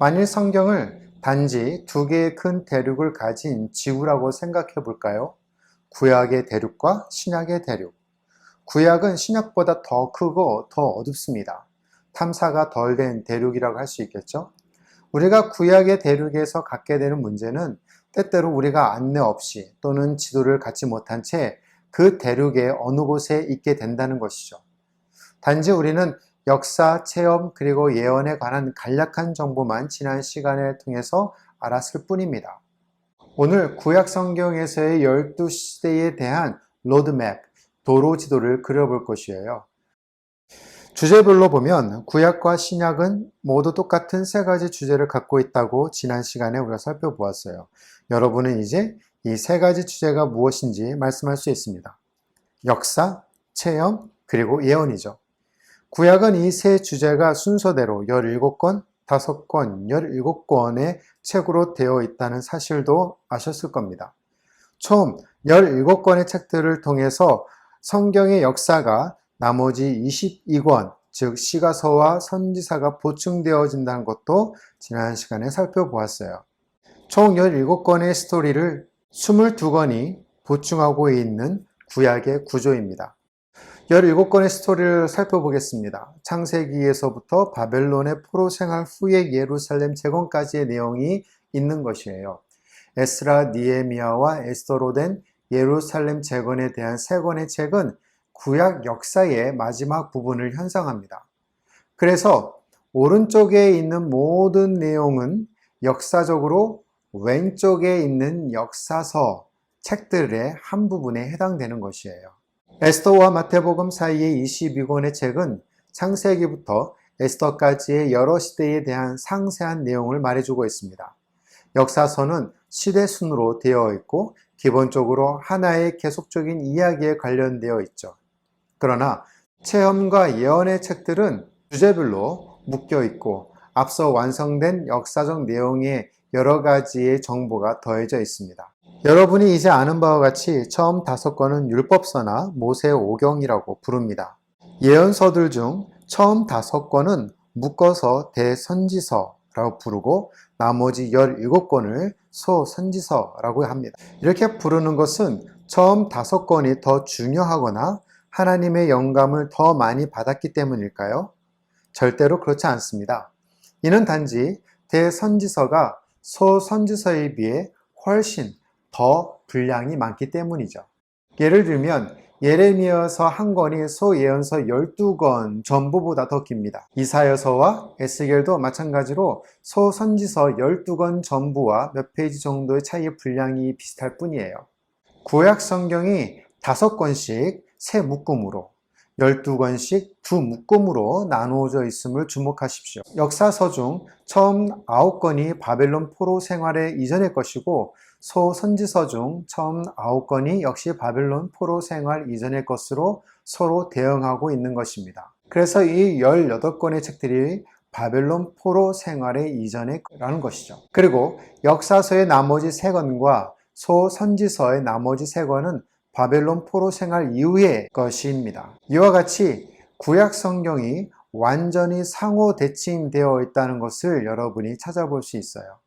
만일 성경을 단지 두 개의 큰 대륙을 가진 지구라고 생각해 볼까요? 구약의 대륙과 신약의 대륙. 구약은 신약보다 더 크고 더 어둡습니다. 탐사가 덜 된 대륙이라고 할 수 있겠죠? 우리가 구약의 대륙에서 갖게 되는 문제는 때때로 우리가 안내 없이 또는 지도를 갖지 못한 채 그 대륙의 어느 곳에 있게 된다는 것이죠. 단지 우리는 역사, 체험, 그리고 예언에 관한 간략한 정보만 지난 시간을 통해서 알았을 뿐입니다. 오늘 구약 성경에서의 12시대에 대한 로드맵, 도로 지도를 그려볼 것이에요. 주제별로 보면 구약과 신약은 모두 똑같은 세 가지 주제를 갖고 있다고 지난 시간에 우리가 살펴보았어요. 여러분은 이제 이 세 가지 주제가 무엇인지 말씀할 수 있습니다. 역사, 체험, 그리고 예언이죠. 구약은 이 세 주제가 순서대로 17권, 5권, 17권의 책으로 되어 있다는 사실도 아셨을 겁니다. 총 17권의 책들을 통해서 성경의 역사가 나머지 22권, 즉 시가서와 선지사가 보충되어진다는 것도 지난 시간에 살펴보았어요. 총 17권의 스토리를 22권이 보충하고 있는 구약의 구조입니다. 17권의 스토리를 살펴보겠습니다. 창세기에서부터 바벨론의 포로 생활 후의 예루살렘 재건까지의 내용이 있는 것이에요. 에스라, 니에미아와 에스더로 된 예루살렘 재건에 대한 세 권의 책은 구약 역사의 마지막 부분을 현상합니다. 그래서 오른쪽에 있는 모든 내용은 역사적으로 왼쪽에 있는 역사서 책들의 한 부분에 해당되는 것이에요. 에스더와 마태복음 사이의 22권의 책은 창세기부터 에스더까지의 여러 시대에 대한 상세한 내용을 말해주고 있습니다. 역사서는 시대 순으로 되어 있고 기본적으로 하나의 계속적인 이야기에 관련되어 있죠. 그러나 체험과 예언의 책들은 주제별로 묶여 있고 앞서 완성된 역사적 내용에 여러 가지의 정보가 더해져 있습니다. 여러분이 이제 아는 바와 같이 처음 다섯 권은 율법서나 모세 오경이라고 부릅니다. 예언서들 중 처음 다섯 권은 묶어서 대선지서라고 부르고 나머지 17권을 소선지서라고 합니다. 이렇게 부르는 것은 처음 다섯 권이 더 중요하거나 하나님의 영감을 더 많이 받았기 때문일까요? 절대로 그렇지 않습니다. 이는 단지 대선지서가 소선지서에 비해 훨씬 더 분량이 많기 때문이죠. 예를 들면 예레미야서 한 권이 소예언서 12권 전부보다 더 깁니다. 이사여서와 에스겔도 마찬가지로 소선지서 12권 전부와 몇 페이지 정도의 차이의 분량이 비슷할 뿐이에요. 구약 성경이 5권씩 세 묶음으로 12권씩 두 묶음으로 나누어져 있음을 주목하십시오. 역사서 중 처음 9권이 바벨론 포로 생활의 이전의 것이고 소 선지서 중 처음 9권이 역시 바벨론 포로 생활 이전의 것으로 서로 대응하고 있는 것입니다. 그래서 이 18권의 책들이 바벨론 포로 생활의 이전의라는 것이죠. 그리고 역사서의 나머지 3권과 소 선지서의 나머지 3권은 바벨론 포로 생활 이후의 것입니다. 이와 같이 구약 성경이 완전히 상호 대칭되어 있다는 것을 여러분이 찾아볼 수 있어요.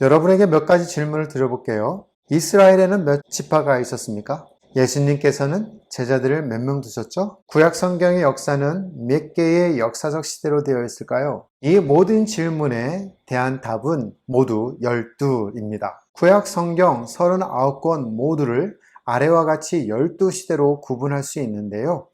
여러분에게 몇 가지 질문을 드려볼게요. 이스라엘에는 몇 지파가 있었습니까? 예수님께서는 제자들을 몇 명 두셨죠? 구약 성경의 역사는 몇 개의 역사적 시대로 되어 있을까요? 이 모든 질문에 대한 답은 모두 12입니다. 구약 성경 39권 모두를 아래와 같이 12시대로 구분할 수 있는데요.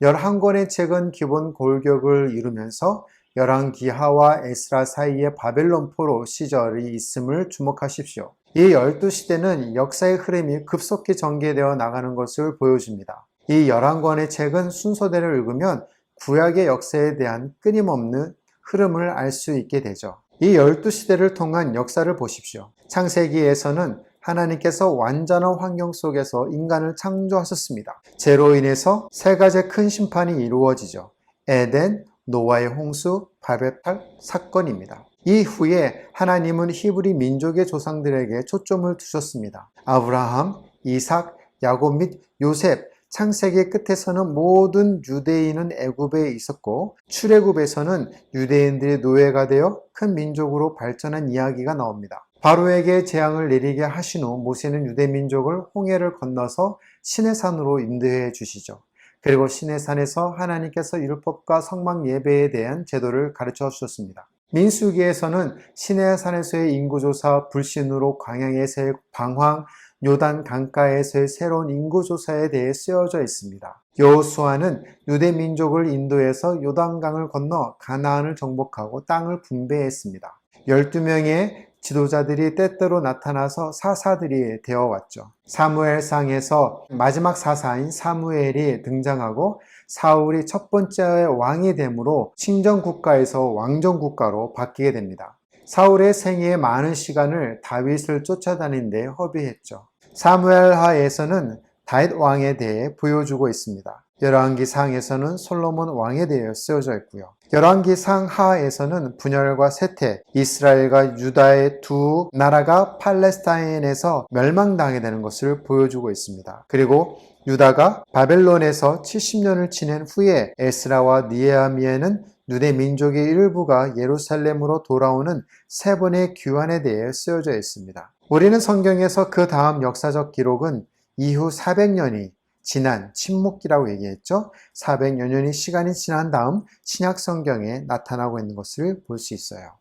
11권의 책은 기본 골격을 이루면서 열왕기하와 에스라 사이에 바벨론 포로 시절이 있음을 주목하십시오. 이 12시대는 역사의 흐름이 급속히 전개되어 나가는 것을 보여줍니다. 이 11권의 책은 순서대로 읽으면 구약의 역사에 대한 끊임없는 흐름을 알 수 있게 되죠. 이 12시대를 통한 역사를 보십시오. 창세기에서는 하나님께서 완전한 환경 속에서 인간을 창조하셨습니다. 죄로 인해서 세 가지 큰 심판이 이루어지죠. 에덴, 노아의 홍수, 바벨탈 사건입니다. 이후에 하나님은 히브리 민족의 조상들에게 초점을 두셨습니다. 아브라함, 이삭, 야곱 및 요셉, 창세기 끝에서는 모든 유대인은 애굽에 있었고 출애굽에서는 유대인들이 노예가 되어 큰 민족으로 발전한 이야기가 나옵니다. 바로에게 재앙을 내리게 하신 후 모세는 유대 민족을 홍해를 건너서 시내산으로 인도해 주시죠. 그리고 시내산에서 하나님께서 율법과 성막 예배에 대한 제도를 가르쳐 주셨습니다. 민수기에서는 시내산에서의 인구조사, 불신으로 광양에서의 방황, 요단 강가에서의 새로운 인구조사에 대해 쓰여져 있습니다. 여호수아는 유대 민족을 인도해서 요단강을 건너 가나안을 정복하고 땅을 분배했습니다. 12명의 지도자들이 때때로 나타나서 사사들이 되어 왔죠. 사무엘상에서 마지막 사사인 사무엘이 등장하고 사울이 첫 번째 왕이 되므로 신정국가에서 왕정국가로 바뀌게 됩니다. 사울의 생애의 많은 시간을 다윗을 쫓아다닌 데 허비했죠. 사무엘하에서는 다윗 왕에 대해 보여주고 있습니다. 열왕기상에서는 솔로몬 왕에 대해 쓰여져 있고요. 열왕기 상 하에서는 분열과 쇠퇴, 이스라엘과 유다의 두 나라가 팔레스타인에서 멸망당하게 되는 것을 보여주고 있습니다. 그리고 유다가 바벨론에서 70년을 지낸 후에 에스라와 니에아미에는 유대 민족의 일부가 예루살렘으로 돌아오는 세 번의 귀환에 대해 쓰여져 있습니다. 우리는 성경에서 그 다음 역사적 기록은 이후 400년이 지난 침묵기라고 얘기했죠. 400여 년의 시간이 지난 다음 신약 성경에 나타나고 있는 것을 볼 수 있어요.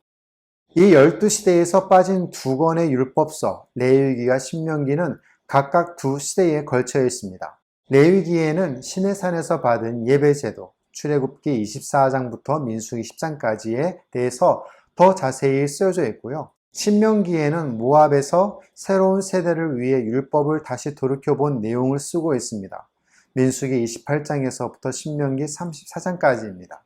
이 12시대에서 빠진 두 권의 율법서, 레위기와 신명기는 각각 두 시대에 걸쳐 있습니다. 레위기에는 시내산에서 받은 예배제도, 출애굽기 24장부터 민수기 10장까지에 대해서 더 자세히 쓰여져 있고요. 신명기에는 모압에서 새로운 세대를 위해 율법을 다시 돌이켜본 내용을 쓰고 있습니다. 민수기 28장에서부터 신명기 34장까지입니다.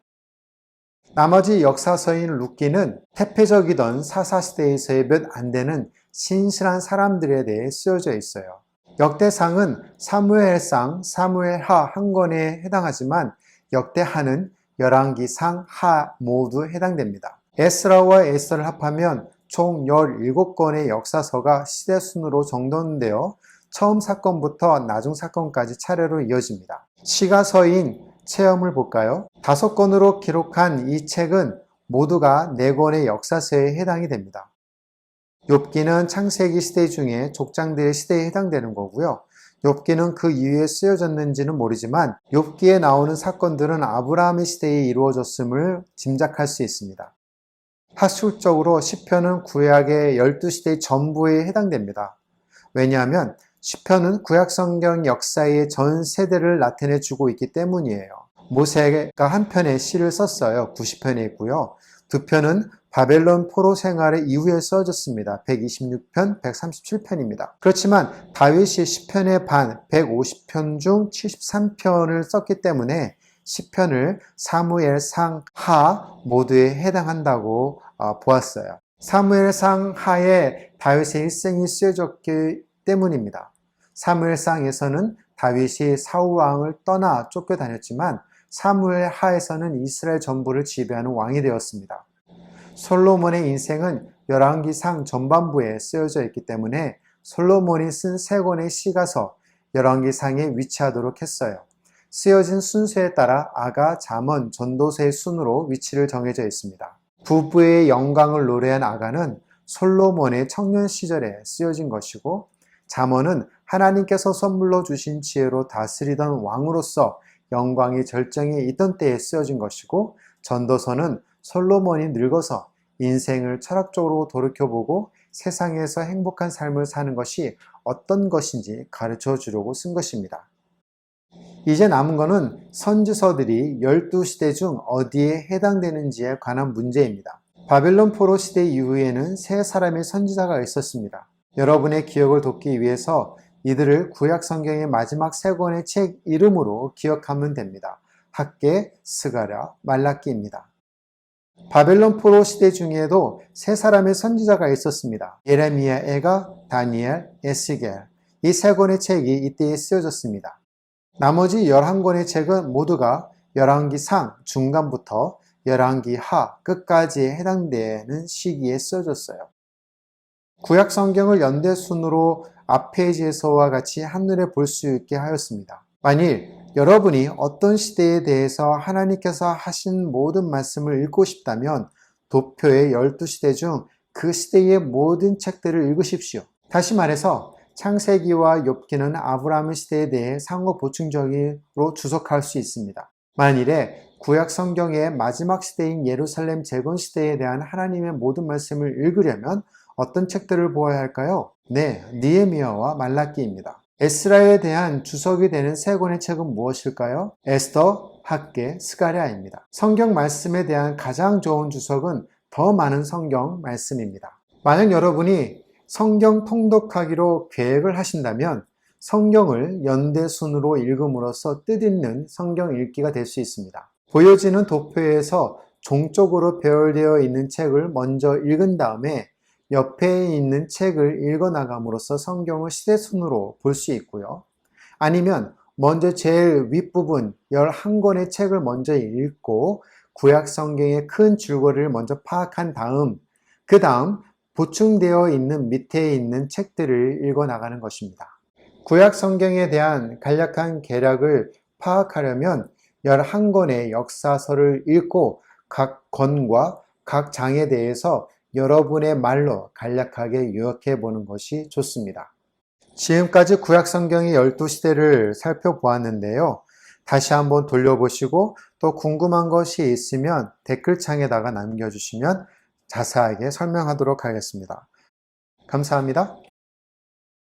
나머지 역사서인 룻기는 태폐적이던 사사시대에서의 몇 안 되는 신실한 사람들에 대해 쓰여져 있어요. 역대상은 사무엘상, 사무엘하 한 권에 해당하지만 역대하는 열왕기상, 하 모두 해당됩니다. 에스라와 에스를 합하면 총 17건의 역사서가 시대순으로 정돈되어 처음 사건부터 나중 사건까지 차례로 이어집니다. 시가서인 체험을 볼까요? 다섯 건으로 기록한 이 책은 모두가 네 권의 역사서에 해당이 됩니다. 욥기는 창세기 시대 중에 족장들의 시대에 해당되는 거고요. 욥기는 그 이후에 쓰여졌는지는 모르지만 욥기에 나오는 사건들은 아브라함의 시대에 이루어졌음을 짐작할 수 있습니다. 학술적으로 시편은 구약의 12시대 전부에 해당됩니다. 왜냐하면 시편은 구약 성경 역사의 전 세대를 나타내 주고 있기 때문이에요. 모세가 한 편의 시를 썼어요. 90편에 있고요. 두 편은 바벨론 포로 생활의 이후에 써졌습니다. 126편, 137편입니다. 그렇지만 다윗이 10편의 반, 150편 중 73편을 썼기 때문에 10편을 사무엘 상 하 모두에 해당한다고 어, 보았어요. 사무엘상 하에 다윗의 일생이 쓰여졌기 때문입니다. 사무엘상에서는 다윗이 사울 왕을 떠나 쫓겨다녔지만 사무엘 하에서는 이스라엘 전부를 지배하는 왕이 되었습니다. 솔로몬의 인생은 열왕기상 전반부에 쓰여져 있기 때문에 솔로몬이 쓴 세 권의 시가서 열왕기상에 위치하도록 했어요. 쓰여진 순서에 따라 아가, 잠언, 전도서의 순으로 위치를 정해져 있습니다. 부부의 영광을 노래한 아가는 솔로몬의 청년 시절에 쓰여진 것이고 잠언은 하나님께서 선물로 주신 지혜로 다스리던 왕으로서 영광이 절정에 있던 때에 쓰여진 것이고 전도서는 솔로몬이 늙어서 인생을 철학적으로 돌이켜보고 세상에서 행복한 삶을 사는 것이 어떤 것인지 가르쳐 주려고 쓴 것입니다. 이제 남은 것은 선지서들이 12시대 중 어디에 해당되는지에 관한 문제입니다. 바벨론 포로 시대 이후에는 세 사람의 선지자가 있었습니다. 여러분의 기억을 돕기 위해서 이들을 구약 성경의 마지막 세 권의 책 이름으로 기억하면 됩니다. 학계, 스가랴, 말라기입니다. 바벨론 포로 시대 중에도 세 사람의 선지자가 있었습니다. 예레미야, 에가, 다니엘, 에스겔. 이 세 권의 책이 이때에 쓰여졌습니다. 나머지 11권의 책은 모두가 열왕기 상 중간부터 열왕기 하 끝까지에 해당되는 시기에 써졌어요. 구약 성경을 연대 순으로 앞 페이지에서와 같이 한눈에 볼 수 있게 하였습니다. 만일 여러분이 어떤 시대에 대해서 하나님께서 하신 모든 말씀을 읽고 싶다면 도표의 12시대 중 그 시대의 모든 책들을 읽으십시오. 다시 말해서 창세기와 욥기는 아브라함 시대에 대해 상호 보충적으로 주석할 수 있습니다. 만일에 구약 성경의 마지막 시대인 예루살렘 재건 시대에 대한 하나님의 모든 말씀을 읽으려면 어떤 책들을 보아야 할까요? 네, 니에미아와 말라기입니다. 에스라에 대한 주석이 되는 세 권의 책은 무엇일까요? 에스더, 학계, 스가랴입니다. 성경 말씀에 대한 가장 좋은 주석은 더 많은 성경 말씀입니다. 만약 여러분이 성경 통독하기로 계획을 하신다면 성경을 연대순으로 읽음으로써 뜻있는 성경 읽기가 될 수 있습니다. 보여지는 도표에서 종적으로 배열되어 있는 책을 먼저 읽은 다음에 옆에 있는 책을 읽어 나감으로써 성경을 시대순으로 볼 수 있고요. 아니면 먼저 제일 윗부분 11권의 책을 먼저 읽고 구약 성경의 큰 줄거리를 먼저 파악한 다음 그 다음 보충되어 있는 밑에 있는 책들을 읽어 나가는 것입니다. 구약 성경에 대한 간략한 계략을 파악하려면 11권의 역사서를 읽고 각 권과 각 장에 대해서 여러분의 말로 간략하게 요약해 보는 것이 좋습니다. 지금까지 구약 성경의 12시대를 살펴보았는데요. 다시 한번 돌려보시고 또 궁금한 것이 있으면 댓글창에다가 남겨주시면 자세하게 설명하도록 하겠습니다. 감사합니다.